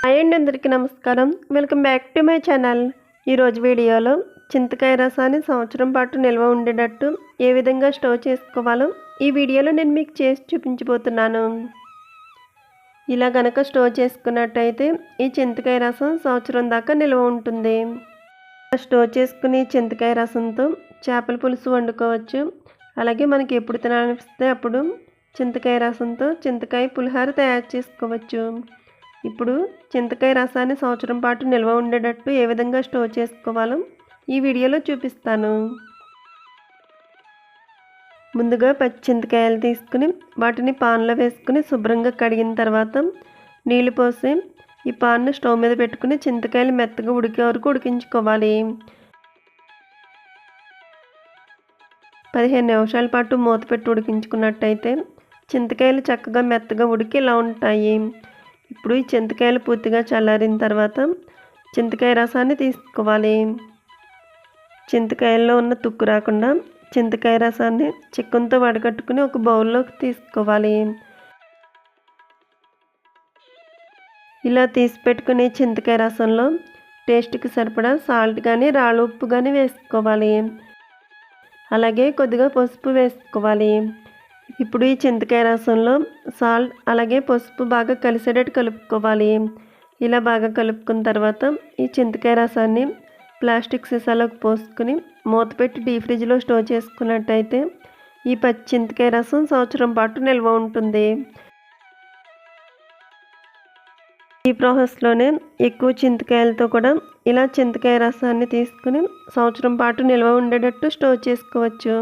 Hi అండి అందరికీ నమస్కారం. Welcome back to my channel. ఈరోజు వీడియోలో చింతకాయ రసాన్ని సంవత్సరం పాటు నిల్వ ఉండేటట్టు ఏ విధంగా స్టోర్ చేసుకోవాలో ఈ వీడియోలో నేను మీకు చేసి చూపించబోతున్నాను. ఇలా గనక స్టోర్ చేసుకున్నట్టయితే ఈ చింతకాయ రసం సంవత్సరం దాకా నిల్వ ఉంటుంది. స్టోర్ చేసుకుని చింతకాయ రసంతో చేపల పులుసు వండుకోవచ్చు. అలాగే మనకి ఎప్పుడు తినాలనిపిస్తే అప్పుడు చింతకాయ రసంతో చింతకాయ పులిహార తయారు చేసుకోవచ్చు. ఇప్పుడు చింతకాయ రసాన్ని సంవత్సరం పాటు నిల్వ ఉండేటట్టు ఏ విధంగా స్టోర్ చేసుకోవాలో ఈ వీడియోలో చూపిస్తాను. ముందుగా పచ్చి చింతకాయలు తీసుకుని వాటిని పాన్లో వేసుకుని శుభ్రంగా కడిగిన తర్వాత నీళ్ళు పోసి ఈ పాన్ను స్టవ్ మీద పెట్టుకుని చింతకాయలు మెత్తగా ఉడికే వరకు ఉడికించుకోవాలి. పదిహేను నిమిషాల పాటు మూత పెట్టి ఉడికించుకున్నట్టయితే చింతకాయలు చక్కగా మెత్తగా ఉడికి ఇలా ఉంటాయి. ఇప్పుడు ఈ చింతకాయలు పూర్తిగా చల్లారిన తర్వాత చింతకాయ రసాన్ని తీసుకోవాలి. చింతకాయల్లో ఉన్న తుక్కు రాకుండా చింతకాయ రసాన్ని చికెన్తో వడగట్టుకుని ఒక బౌల్లోకి తీసుకోవాలి. ఇలా తీసి పెట్టుకునే చింతకాయ రసంలో టేస్ట్కి సరిపడా సాల్ట్ కానీ రాళ్ళ ఉప్పు కానీ వేసుకోవాలి. అలాగే కొద్దిగా పసుపు వేసుకోవాలి. ఇప్పుడు ఈ చింతకాయ రసంలో సాల్ట్ అలాగే పసుపు బాగా కలిసేటట్టు కలుపుకోవాలి. ఇలా బాగా కలుపుకున్న తర్వాత ఈ చింతకాయ రసాన్ని ప్లాస్టిక్ సీసాలోకి పోసుకుని మూత పెట్టి డీ ఫ్రిడ్జ్లో స్టోర్ చేసుకున్నట్టయితే ఈ పచ్చి చింతకాయ రసం సంవత్సరం పాటు నిల్వ ఉంటుంది. ఈ ప్రాసెస్లోనే ఎక్కువ చింతకాయలతో కూడా ఇలా చింతకాయ రసాన్ని తీసుకుని సంవత్సరం పాటు నిల్వ ఉండేటట్టు స్టోర్ చేసుకోవచ్చు.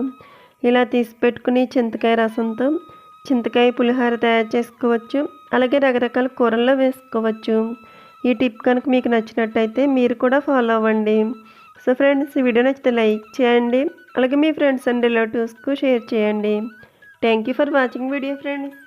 ఇలా తీసి పెట్టుకుని చింతకాయ రసంతో చింతకాయ పులిహోర తయారు చేసుకోవచ్చు. అలాగే రకరకాల కూరల్లో వేసుకోవచ్చు. ఈ టిప్ కనుక మీకు నచ్చినట్టయితే మీరు కూడా ఫాలో అవ్వండి. సో ఫ్రెండ్స్ ఈ వీడియో నచ్చితే లైక్ చేయండి. అలాగే మీ ఫ్రెండ్స్ అండ్ రిలేటివ్స్కు షేర్ చేయండి. Thank you for watching video friends.